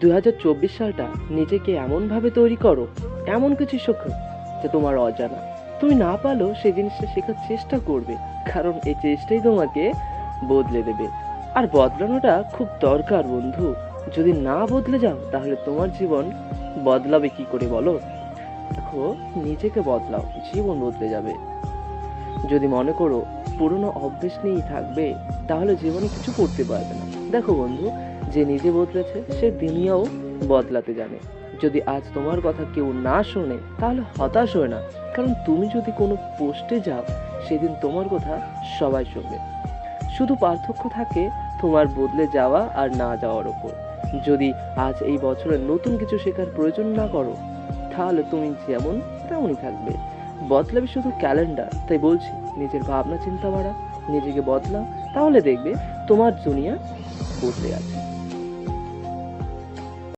দু হাজার চব্বিশ সালটা নিজেকে এমনভাবে তৈরি করো, এমন কিছু শেখো যে তোমার অজানা। তুমি না পারলেও সেই জিনিসটা শেখার চেষ্টা করবে, কারণ এই চেষ্টাই তোমাকে বদলে দেবে। আর বদলানোটা খুব দরকার বন্ধু। যদি না বদলে যাও, তাহলে তোমার জীবন বদলাবে কি করে বলো? দেখো, নিজেকে বদলাও, জীবন বদলে যাবে। যদি মনে করো পুরনো অভ্যেস নিয়েই থাকবে, তাহলে জীবনে কিছু করতে পারবে না। দেখো বন্ধু, যে নিজে বদলেছে, সে দুনিয়াও বদলাতে জানে। যদি আজ তোমার কথা কেউ না শোনে, তাহলে হতাশ হয় না। কারণ তুমি যদি কোনো পোস্টে যাও, সেদিন তোমার কথা সবাই শুনবে। শুধু পার্থক্য থাকে তোমার বদলে যাওয়া আর না যাওয়ার ওপর। যদি আজ এই বছরে নতুন কিছু শেখার প্রয়োজন না করো, তাহলে তুমি যেমন তেমনই থাকবে। বদলাবে শুধু ক্যালেন্ডার, তাই বলছি, নিজের ভাবনা চিন্তা বাড়া নিজেকে বদলাও। তাহলে দেখবে তোমার দুনিয়া 故事啊